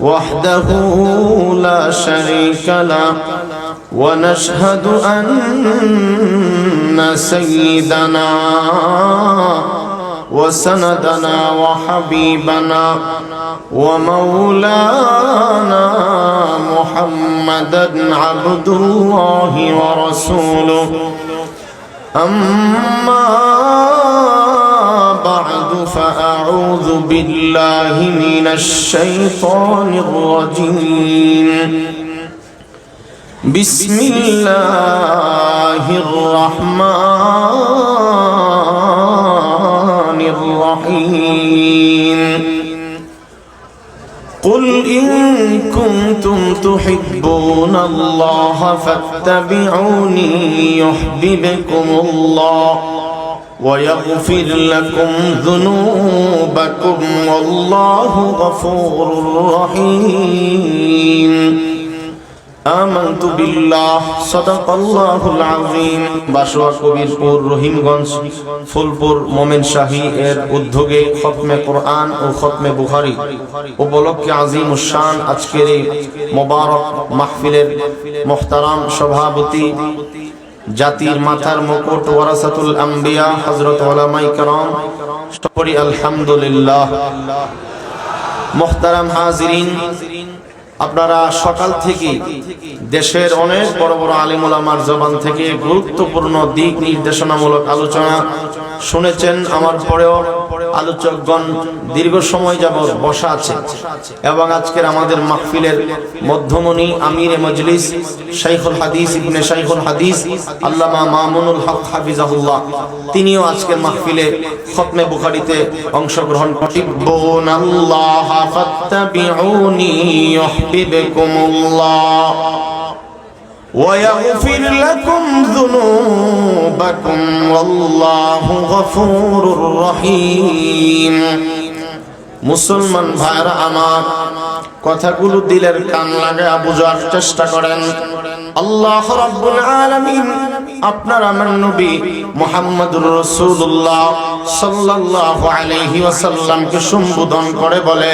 وحده لا شريك له ونشهد أن سيدنا وسندنا وحبيبنا ومولانا محمدا عبد الله ورسوله. أما بعد فأعوذ بالله من الشيطان الرجيم. بسم الله الرحمن الرحيم. قل إن كنتم تحبون الله فاتبعوني يحببكم الله. ويغفر لكم ذنوبكم والله غفور رحيم آمنت بالله صدق الله العظيم বাসোয়া কবিরপুর রহিমগঞ্জ ফুলপুর মোমেন শাহী এর উদ্যোগে খতমে কোরআন ও খতমে বুখারী উপলক্ষে আজিম উসান আজকের এই মোবারক মাহফিলের মোহতারাম সভাপতি জাতির মাথার মুকুট ওয়ারাসাতুল আম্বিয়া হযরত ওলামাই کرام সকরি আলহামদুলিল্লাহ মোহতারাম হাজিরিন আপনারা সকাল থেকে দেশের অনেক বড় বড় আলিমুলামার জবান থেকে গুরুত্বপূর্ণ দিক নির্দেশনামূলক আলোচনা শুনেছেন, আমার পরেও আলোচকগণ দীর্ঘ সময় যাব বসা আছে। এবং আজকের আমাদের মাহফিলের মধ্যমণি আমির মজলিস, শাইখুল হাদিস ইবনে শাইখুল হাদিস, আল্লামা মামুনুল হক হাফিজাহুল্লাহ, তিনিও আজকের মাহফিলে খতমে বুখারীতে অংশগ্রহণ করিবেন আল্লাহ ফাত্তাবিউনি ইউহিব্বুকুমুল্লাহ। ويغفر لكم ذنوبكم والله غفور رحيم মুসলমান ভাইরা আমার কথাগুলো দিলের কান লাগায় বোঝার চেষ্টা করেন আল্লাহ রাব্বুল আলামিন আপনার আমার নবী মুহাম্মদুর রাসূলুল্লাহ সাল্লাল্লাহু আলাইহি ওয়াসাল্লামকে সম্বোধন করে বলে,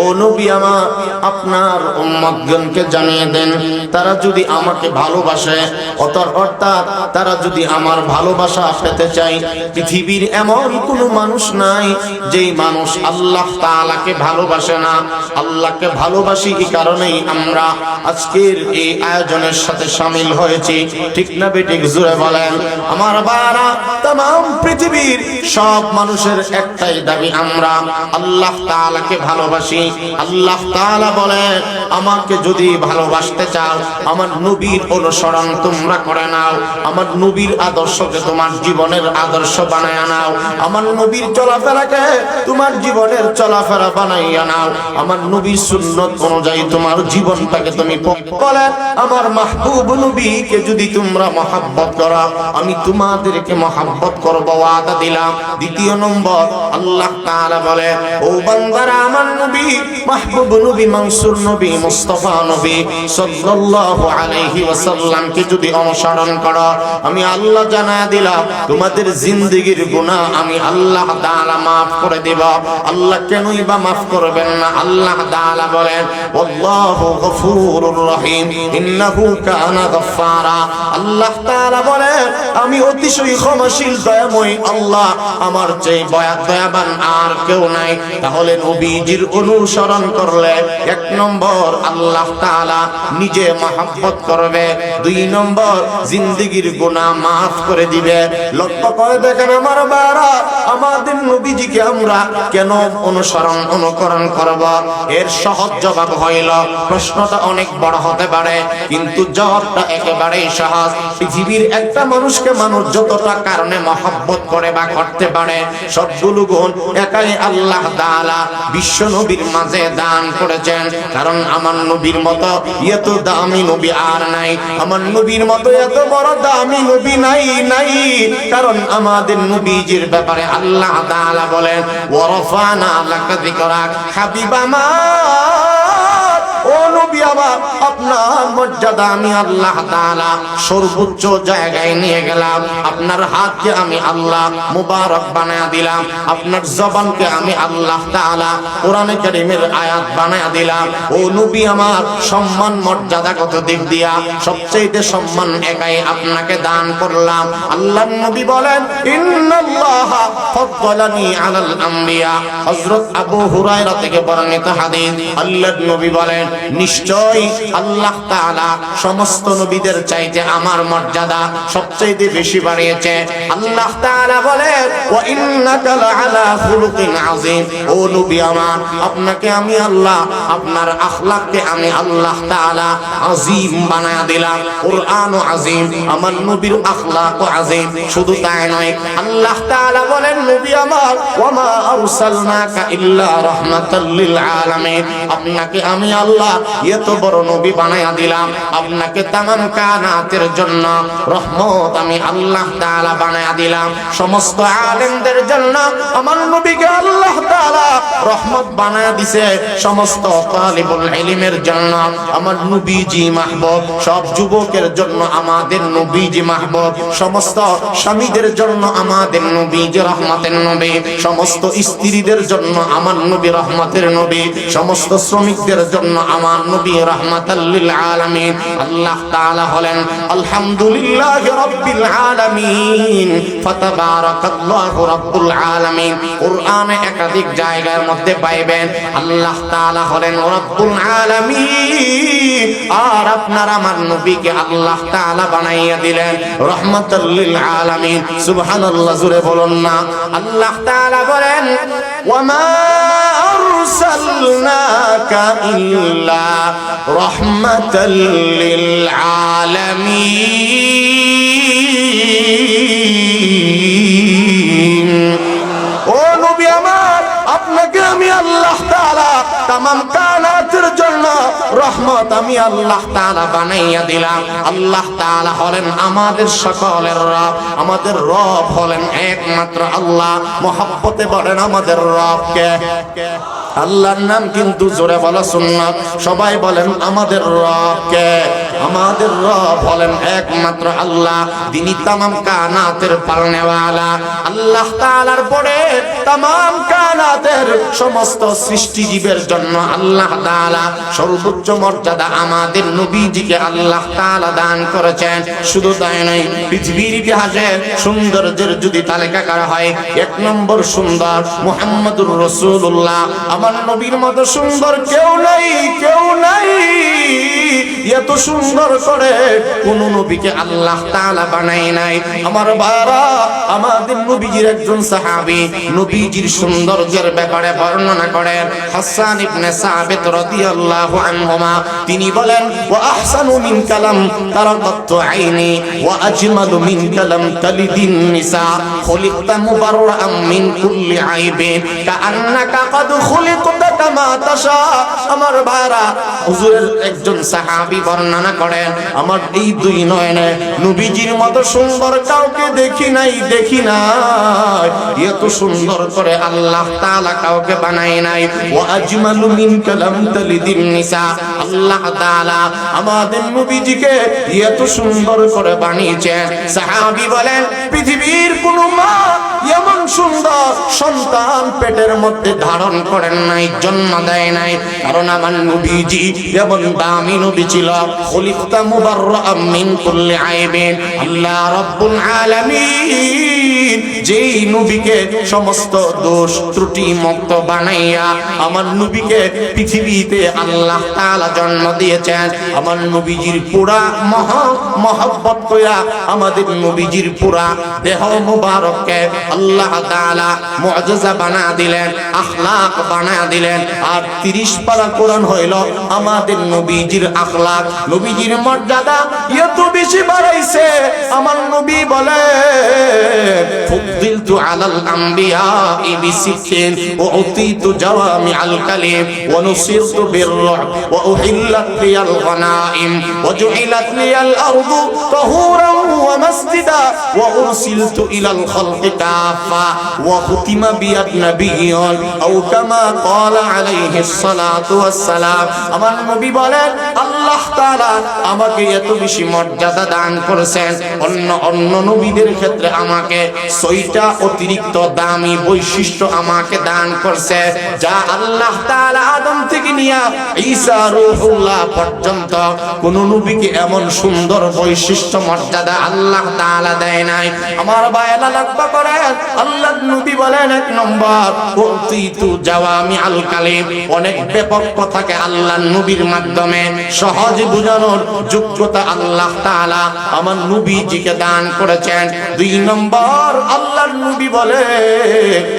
ও নবী আমার, আপনার উম্মতগণকে জানিয়ে দেন, তারা যদি আমাকে ভালোবাসে, অতর অর্থাৎ তারা যদি আমার ভালোবাসা পেতে চায়, পৃথিবীর এমন কোনো মানুষ নাই যেই মানুষ আল্লাহ তাআলাকে ভালোবাসে না। আল্লাহকে ভালোবাসি এই কারণেই আমরা আজকের এই আয়োজনের সাথে শামিল হয়েছি। ঠিক না বেঠিক জুড়ে বলেন, আমার বারা তাম পৃথিবীর সব মানুষের একটাই দাবি আমরা। আল্লাহ তাআলাকে ভালোবাসি। আল্লাহ তাআলা বলেন, আমাকে যদি ভালোবাসতে চাও, আমার নবীর অনুসরণ তোমরা করে নাও। আমার নবীর আদর্শকে তোমার জীবনের আদর্শ বানায় নাও। আমার নবীর চলাফেরাকে তোমার জীবনের চলাফেরা বানাইয়া নাও। আমার নবীর সুন্নত অনুযায়ী তোমার জীবনটাকে তুমি বলে। আমার মাহবুব নবীকে যদি তোমরা মহাব্বত করো, আমি তোমাদেরকে মহাব্বত করব, ওয়াদা দিলাম। দ্বিতীয় নম্বর, আল্লাহ তাআলা বলে, ও বান্দারা, আমার নবী মাহবুব নবী, মানসুর নবী, মুস্তাফা নবী সাল্লাল্লাহু আলাইহি ওয়াসাল্লামকে যদি অনুসরণ করো, আমি আল্লাহ জানা দিলাম, তোমাদের জিন্দেগীর গুনাহ আমি আল্লাহ তাআলা maaf করে দেব। আল্লাহ কেনই বা maaf করবেন না? আল্লাহ তাআলা বলেন আল্লাহু গফুরুর রহিম, ইন্নাহু কানা গফফারা। আল্লাহ তাআলা আমি অতিশয় ক্ষমাশীল, দয়াময় আল্লাহ। আমার দয়া, দয়াবান আর কেউ নাই। তাহলে নবীজির অনুসরণ করলে এক নম্বর আল্লাহ নিজে মহাব্বত করবে, দুই নম্বর জিন্দেগীর গুনাহ maaf করে দিবে। লক্ষ্য করে দেখেন আমার বারা, আমাদের নবীজিকে আমরা কেন অনুসরণ, অনুকরণ করব? এর সহজ জবাব হইল, প্রশ্নটা অনেক বড় হতে পারে, কিন্তু জবাবটা একেবারেই সহজ। পৃথিবীর একটা মানুষকে মানুষ যতটা কারণে মহব্বত করে বা করতে পারে, সবগুলো গুণ একাই আল্লাহ তাআলা বিশ্ব নবীর মাঝে দান করেছেন। কারণ আমার নবীর মতো এত দামি নবী আর নাই। আমার নবীর মতো এত বড় দামি নবী নাই নাই। কারণ আমাদের নবীজির ব্যাপারে আল্লাহ তাআলা বলেন ওয়ারফানা লাকা হাবিবা মা আপনার মর্যাদা আল্লাহ তাআলা সর্বোচ্চ জায়গায় নিয়ে গেলাম। আপনার হাতকে আমি আল্লাহ দিলাম। আপনার জবানকে আমি আল্লাহ আয়াত বানায়া দিলাম। ও নবী আমার, সম্মান দিক দিয়া? সবচেয়ে সম্মান একাই আপনাকে দান করলাম। আল্লাহ নবী বলেন, ইন্নাল্লাহ আবু হুরায়রা থেকে বর্ণিত হাদিস। আল্লাহর নবী বলেন নিশ্চয় আল্লাহ সমস্ত নবীদের চাইতে আমার মর্যাদা সবচেয়ে বেশি বাড়িয়েছে। আল্লাহ তাআলা ও নবী আমার, আপনাকে আমি আল্লাহ, আপনার আখলাককে আমি আল্লাহ তাআলা আযীম বানায়া দিলাম। কুরআন আযীম, আমার নবীর আখলাক আযীম, শুধু তাই নয়। আল্লাহ বলেন, নবী আমার, ওয়া আরসালনাকা ইল্লা রাহমাতাল লিল আলামিন। আপনাকে আমি আল্লাহ এত বড় নবী বানায়া দিলাম। আপনাকে তামাম কানাতের জন্য রহমত আমি আল্লাহ তাআলা বানায়া দিলাম। সমস্ত আলেমদের জন্য আমার নবীকে আল্লাহ তাআলা রহমত বানায়া দিছে। সমস্ত তালিবুল ইলমের জন্য আমার নবীজি মাহবুব, সব যুবকের জন্য আমাদের নবীজি মাহবুব, সমস্ত স্বামীদের জন্য আমাদের নবীজি রহমতের নবী, সমস্ত স্ত্রীদের জন্য আমার নবী রহমতের নবী, সমস্ত শ্রমিকদের জন্য আমার নবী রহমাতাল্লিল আলামিন। আল্লাহ তাআলা হলেন, আলহামদুলিল্লাহ রাব্বিল আলামিন, ফাতাবারাকাল্লাহু রাব্বুল আলামিন। কোরআনে একাধিক জায়গার মধ্যে পাইবেন, আল্লাহ তাআলা হলেন, রাব্বুল আলামিন। আর আপনার আমার নবীকে আল্লাহ তাআলা বানাইয়া দিলেন রহমাতাল্লিল আলামিন। সুবহানাল্লাহ জুড়ে বলুন না। আল্লাহ তাআলা বলেন ওয়ামা أرسلناك إلا رحمة للعالمين ও নবী আমার আপনাকে আমি আল্লাহ তাআলা তামাম কানাতের জন্য রহমত আমি আল্লাহ তাআলা বানাইয়া দিলাম আল্লাহ তাআলা হলেন আমাদের সকলের রব আমাদের রব হলেন একমাত্র আল্লাহ মহব্বতে বলেন আমাদের রবকে আল্লাহর নাম কিন্তু জোরে বলা সুন্নাত সবাই বলেন, আমাদের রবকে আমাদের রব হলেন একমাত্র আল্লাহ। তিনি তামাম কানাতের পালনেওয়ালা। আল্লাহ তাআলার পরে তামাম কানাতের সমস্ত সৃষ্টিজীবের জন্য আল্লাহ তাআলা সর্বোচ্চ মর্যাদা আমাদের নবীজিকে আল্লাহ তাআলা দান করেছেন। শুধু তাই নয়, পৃথিবীর ইতিহাসে সৌন্দর্যের যদি তালিকা করা হয়, এক নম্বর সুন্দর মুহাম্মদুর রাসূলুল্লাহ। আমার নবীর মতো সুন্দর কেউ নাই কেউ নাই। এত সুন্দর করে কোন নবীকে আল্লাহ তাআলা বানাই নাই। আমার বারা আমাদের নবীজির একজন সাহাবী নবীজির সৌন্দর্যের ব্যাপারে বর্ণনা করেন। হাসান ইবনে সাবিত রাদিয়াল্লাহু আনহুমা, তিনি বলেন, ওয়া আহসানু মিন কালাম তারাকাত আইনি, ওয়া আজমালু মিন কালাম তালিদিন নিসা, খুলিকতা মুবাররাম মিন কুল্লি আইবিন, কাআন্নাকা কাদ খুলিকতা কামা তাশা আমার ভাইরা, হুজুরের একজন সাহাবী বর্ণনা করেন, আমার এই দুই নয়নে নবীজির মতো সুন্দর করে আল্লাহ তাআলা কাউকে বানাই নাই। ও আজমালু আল্লাহ আমাদের নবীজিকে এত সুন্দর করে বানিয়েছেন। সাহাবী বলেন, পৃথিবীর কোন মা এমন সুন্দর সন্তান পেটের মধ্যে ধারণ করেন নাই, জন্ম দেয় নাই। কারণ আমার নবীজি এমন দামি নবী ছিল, খলিফতা মুবাররাম মিন কুল্লি আইবিন। আল্লাহ রাব্বুল আলামিন যেই নবীকে সমস্ত দোষ ত্রুটি মুক্ত বানাইয়া আমার নবীকে পৃথিবীতে আল্লাহ তাআলা জন্ম দিয়েছেন, আমার নবীজির পুরা মহ, মহব্বত কইরা আমাদের নবীজির পুরা দেহ মুবারককে আল্লাহ তাআলা বানা দিলেন বানা দিলেন। আর 30 পারা কোরআন হইল, আমাদের নবীজির আখলাক, নবীজির মর্যাদা বেশি বাড়াইছে। আমার নবী বলে, ফুদ্দিলতু আলাল আম্বিয়া বিসিত্তিন ওয়া উতিতু জাওয়ামিআল কালিম ওয়া নুসিরতু বিররুব ওয়া উহিল্লাত লিয়াল গনাইম ওয়া জুইলাত লিয়াল আরদু তাহুরান ওয়া মাসজিদা ওয়া উরসিলতু ইলাল খালকি কাফা ওয়া খুতিমা বিয়াদ নাবিয়্যুন, আও কামা ক্বালা আলাইহিস সালাতু ওয়াস সালাম আমার নবী বলেন, আল্লাহ তাআলা আমাকে এত বেশি মর্যাদা দান করেছেন। অন্য অন্য নবীদের ক্ষেত্রে আমাকে ছয়টা অতিরিক্ত দামি বৈশিষ্ট্য আমাকে দান করছে, যা আল্লাহ তাআলা আদম থেকে নিয়ে ঈসা রূহুল্লাহ পর্যন্ত কোন নবীকে এমন সুন্দর বৈশিষ্ট্য, মর্যাদা আল্লাহ তাআলা দেয় নাই। আমার বায়না লক্ষ্য করেন আল্লাহ নবী বলেন এক নম্বর উতিতু জাওয়ামি আল কালিম অনেক ব্যাপক কথাকে আল্লাহ নবীর মাধ্যমে সহজ বোঝানোর যোগ্যতা আল্লাহ তাআলা আমার নবীজিকে দান করেছেন। দুই নম্বর, আল্লাহর নবী বলে,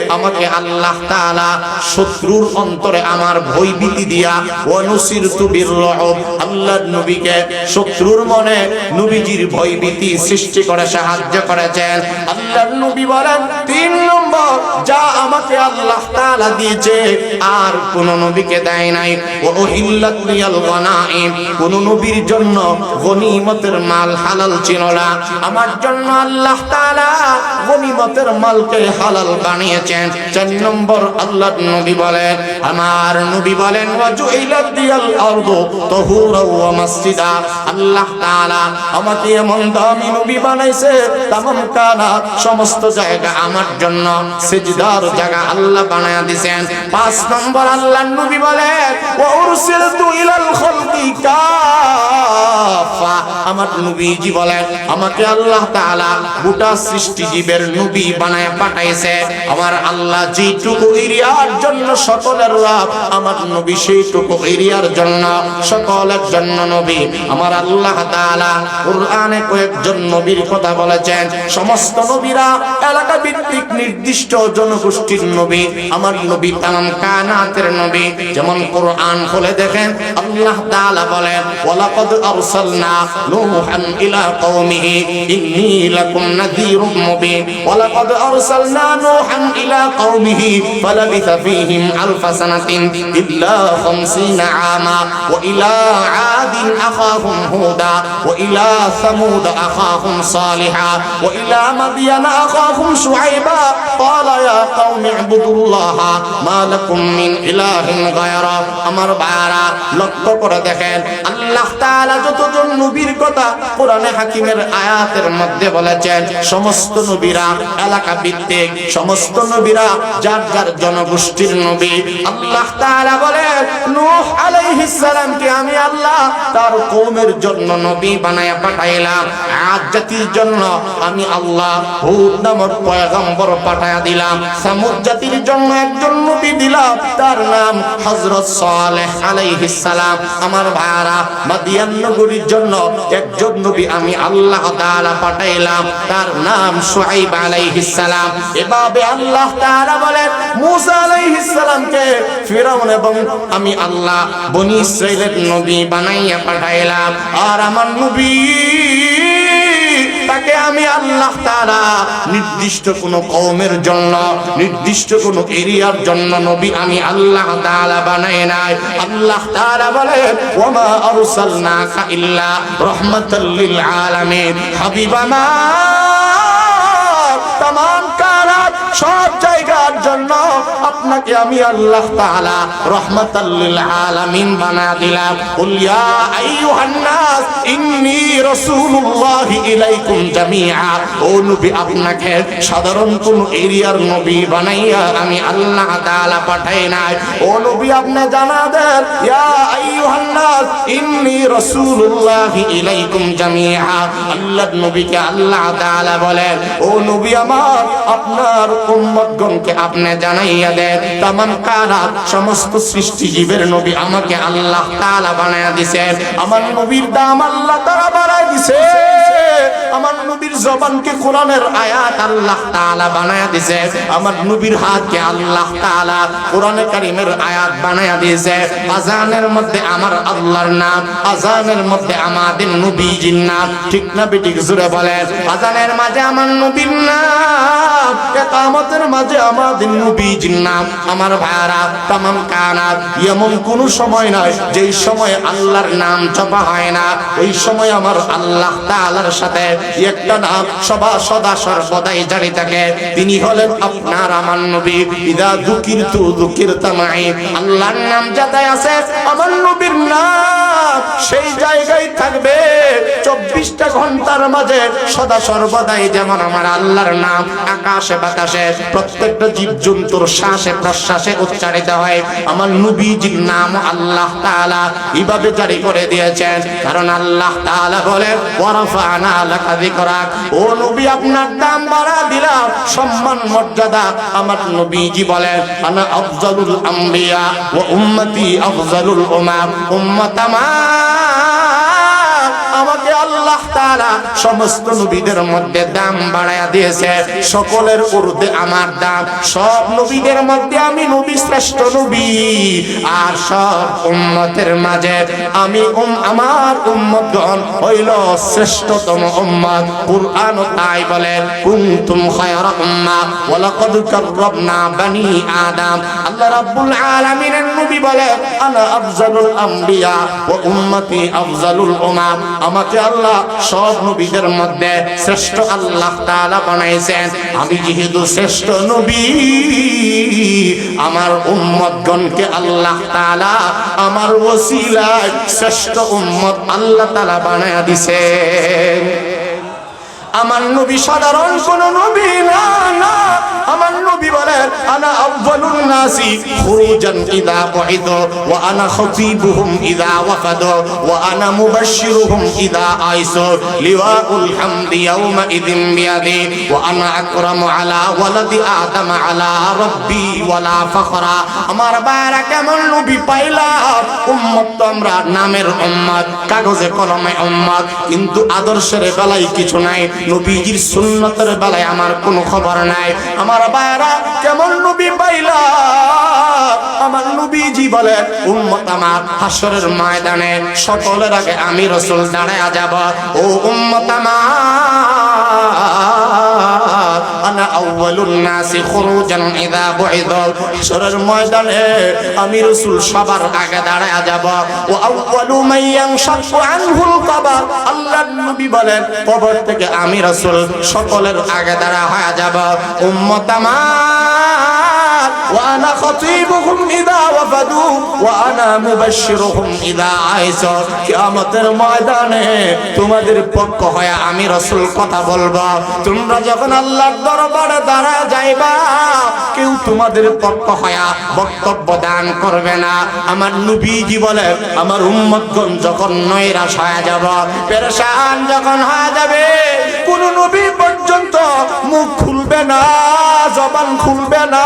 আমাকে আল্লাহ তাআলা শত্রুর অন্তরে আমার ভয় ভীতি দিয়া অনুসিরতু বিররব আল্লাহর নবীকে শত্রুর মনে নবীজির ভয় ভীতি সৃষ্টি করে, সাহায্য করেছেন। আল্লাহর নবী বলেন, তিন নম্বর, যা আমাকে আল্লাহ তাআলা দিয়েছে, আর কোন নবীকে দেয় নাই। ও হিল্লাত লিয়াল গনাইম। কোন নবীর জন্য গনিমতের মাল হালাল ছিল না। আমার জন্য আল্লাহ তাআলা গনিমতের মালকে হালাল বানিয়েছেন। চার নম্বর আল্লাহ নবী বলেন, আমার নবী বলেন আল্লাহ আমাকে সমস্ত জায়গা আমার জায়গা আল্লাহ বানায়া পাঁচ নম্বর আল্লাহর নবী বলেন কাফা আমার নবীজি বলেন, আমাকে আল্লাহ তাআলা গোটা নবী বানায় পাঠাইছে। আমার আল্লাহ যেটুকু এরিয়ার জন্য সকলের রব, আমার নবী সেইটুকু এরিয়ার জন্য সকলের জন্য নবী। আমার আল্লাহ তাআলা কুরআনে কয়েকজন নবীর কথা বলেছেন, সমস্ত নবীরা এলাকা ভিত্তিক নির্দিষ্ট জনগোষ্ঠীর নবী, আমার নবী তামাম কানাতের নবী। যেমন কোরআন খুলে দেখেন, আল্লাহ তাআলা বলেন, ওয়ালাকাদ আরসালনা নূহান ইলা কওমিহি ইন্নী লাকুম নাযীরুম মুবিন ওয়ালাকাদ আরসালনা নূহান ইলা কওমিহি ফালাবিথা ফীহিম আলফা সানাতিন ইল্লা 50 আমা ওয়া ইলা আদিন আখাহুম হুদা ওয়া ইলা ثمود أخاهم صالحا وإلى مدين أخاهم شعيبا قال يا قوم اعبدوا الله ما لكم من إله غيره আমার বারা লক্ষ্য করে দেখেন আল্লাহ তাআলা যতজন নবীর কথা কোরআনে হাকিমের আয়াতের মধ্যে বলেছেন, সমস্ত নবীরা, এলাকা ভিত্তিক সমস্ত নবীরা, যার যার জনগোষ্ঠীর নবী। আল্লাহ তাআলা বলেন, নূহ আলাইহিস সালামকে আমি আল্লাহ তার কওমের জন্য নবী বানায়া পাঠাইলাম। আজ জাতির জন্য আমি আল্লাহ হুদ নামক পয়গম্বর পাঠায়া দিলাম। সামুদ জাতির জন্য একজন নবী দিলাম, তার নাম হযরত সালেহ আলাইহিস সালাম। আমার ভাইরা, মাদিয়ান নগরীর জন্য একজন নবী আমি আল্লাহ তাআলা পাঠাইলাম। তার নাম শুআইব আলাইহিস সালাম। এভাবে আল্লাহ তাআলা বলেন, মূসা আলাইহিস সালামকে ফিরাউন এবং আমি আল্লাহ বনি ইসরাইলের নবী বানাইয়া পাঠাইলাম। আর আমার নবী তাকে আমি আল্লাহ তারা নির্দিষ্ট কোন কওমের জন্য, নির্দিষ্ট কোন এরিয়ার জন্য নবী আমি আল্লাহ তাআলা বানাই নাই। আল্লাহ তারা বলে ওমা আরসালনাকা ইল্লা রাহমাতাল লিল আলামিন। হাবিবানা সব জায়গার জন্য আপনাকে আমি আল্লাহ তাআলা রহমাতাল লিল আলামিন বানা দিলাম। কুল ইয়া আইয়ুহান নাস ইন্নী রাসূলুল্লাহ ইলাইকুম জামিআ। ও নবী, আপনাকে সাধারণ কোন এরিয়ার নবী বানাইয়া আমি আল্লাহ তাআলা পাঠাই নাই। ও নবী, আপনি জানা দেন, ইয়া আইয়ুহান নাস ইন্নী রাসূলুল্লাহ ইলাইকুম জামিআ। আল্লাহ নবীকে আল্লাহ তাআলা বলেন, ও নবী আমার, আপনার উম্মতগণকে আপনি জানাইয়া দেন তামাম কারা সমস্ত সৃষ্টি জীবের নবী আমাকে আল্লাহ তাআলা বানায়া দিয়েছেন আমার নবীর দাম আল্লাহ তাআলা বাড়ায় দিয়েছে জবানকে কোরআনের আয়াত আল্লাহ তাআলা বানায়া দিয়েছে আমার নবীর হাতকে আল্লাহ তাআলা কোরআনে কারীমের আয়াত বানায়া দিয়েছে। আজানের মধ্যে আমার আল্লাহর নাম, আজানের মধ্যে আমাদের নবীজির নাম। ঠিক না বেঠিক? জুড়ে বলে আজানের মাঝে আমার নবীর নাম, একামতের মাঝে আমাদের নবীজির নাম। আমার ভাইরা, তামাম কানাত, এমন কোন সময় নয় যেই সময় আল্লাহর নাম জপা হয় না। ওই সময় আমার আল্লাহ তাআলার সাথে একটা নাম সদা সদা সর্বদাই জারি থাকে। তিনি হলেন আপনার আমার নবী। ইদা দুকির তু দুকির তামাই আল্লাহর নাম যাতায় আছে, আমার নবীর নাম সেই জায়গায় থাকবে। চব্বিশটা ঘণ্টার মাঝে সদা সর্বদাই যেমন আমার আল্লাহর নাম আকাশে বাতাসে, প্রত্যেকটা জীব জন্তুর শ্বাসে, প্রশ্বাসে উচ্চারিত হয়। আমার নবীজির নাম আল্লাহ তাআলা এইভাবে জারি করে দিয়েছেন। কারণ আল্লাহ তাআলা বলে ওয়ারাফানা লাকা যিকরাক। ও নবী, আপনার দাম বাড়া দিলাম। সম্মান, মর্যাদা আমার নবীজি বলেন, আনা আফজালুল আম্বিয়া ও উম্মতি আফজালুল উমাম। উম্মত আমার সমস্ত নবীদের মধ্যে দাম বাড়ায়া দিয়েছে। সকলের ঊর্ধ্বে আমার দাম। সব নবীদের মধ্যে আমি নবী শ্রেষ্ঠ নবী। আর সব উম্মতের মাঝে আমি উম, আমার উম্মতগণ হইল শ্রেষ্ঠতম উম্মত। কুরআন তাই বলে, কুনতুম খায়রা উম্মাহ ওয়া লাকাদ কাররামনা বানি আদম। আল্লাহ রাব্বুল আলামিনের নবী বলে আনা আফজালুল আম্বিয়া ওয়া উম্মতি আফজালুল উমাম। আমাকে আল্লাহ সব নবীদের মধ্যে শ্রেষ্ঠ আল্লাহ তাআলা বানাইছেন। আমি যেহেতু শ্রেষ্ঠ নবী, আমার উম্মতগণকে আল্লাহ তাআলা আমার ওসিলায় শ্রেষ্ঠ উম্মত আল্লাহ তাআলা বানায়া দিছেন। আমার নবী সাধারণ কোন নবী না না। আমার নবী বলেন, আনা আউয়ালুন নাসি খুরুজান ইদা বুইদ ওয়া আনা খতিবুহুম ইদা ওয়াফাদ ওয়া আনা মুবাশশিরুহুম ইদা আইসু, লিওয়াউল হামদি ইয়াওমা ইদিন বিয়াদি, ওয়া আনা আকরামু আলা ওয়ালাদি আদম আলা রাব্বি ওয়ালা ফখরা। আমার বারা কেমন নবী পাইলাম? উম্মত তো আমরা নামের উম্মত, কাগজে কলমে উম্মত, কিন্তু আদর্শের বেলায় কিছু নাই। নবীজির সুন্নতের বেলায় আমার কোনো খবর নাই। আমার বায়রা কেমন নবী পাইলা? আমার নবীজি বলে, উম্মত আমার হাসরের ময়দানে সকলের আগে আমি রসুল দাঁড়ায় যাব। ও উম্মত আমার আউয়ালুন নাসি খুরুজান ইযা বুইদ হাসরের ময়দানে আমি রাসূল সবার আগে দাঁড়ায় যাব। ও আউয়ালু মান ইয়ানশাকু আনহুল কবর। আল্লাহর নবী বলেন, কবর থেকে আমি রাসূল সকলের আগে দাঁড়া হয়ে যাব। উম্মত وأنا خطيبهم إذا وفدوا وأنا مبشرهم إذا عيسوا কিয়ামতের ময়দানে তোমাদের পক্ষ হয়ে আমি রসুল কথা বলবো তোমরা যখন আল্লাহর দরবারে দাঁড়া যাইবা কেউ তোমাদের পক্ষ হয়ে বক্তব্য দান করবে না আমার নবীজি বলে আমার উম্মতগণ যখন নৈরাশ হয়ে যাব পেরেশান যখন হয়ে যাবে কোন নবী পর্যন্ত মুখ খুলবে না, জবান খুলবে না।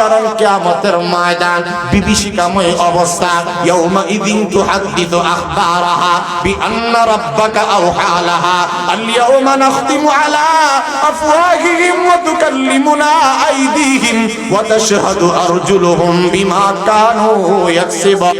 কারণ কিয়ামতের ময়দান বিভীষিকাময় অবস্থা। ইয়াউমা ইদিন তুহাদ্দিদু আখবারাহা বিআন্না রাব্বাকা আওহা আল ইয়াউমা নাখতিমু আলা আফওয়াহিহিম ওয়া তুকাল্লিমুনা আইদিহিম ওয়া তাশহাদু আরজুলুহুম বিমা কানু ইয়াকসিবুন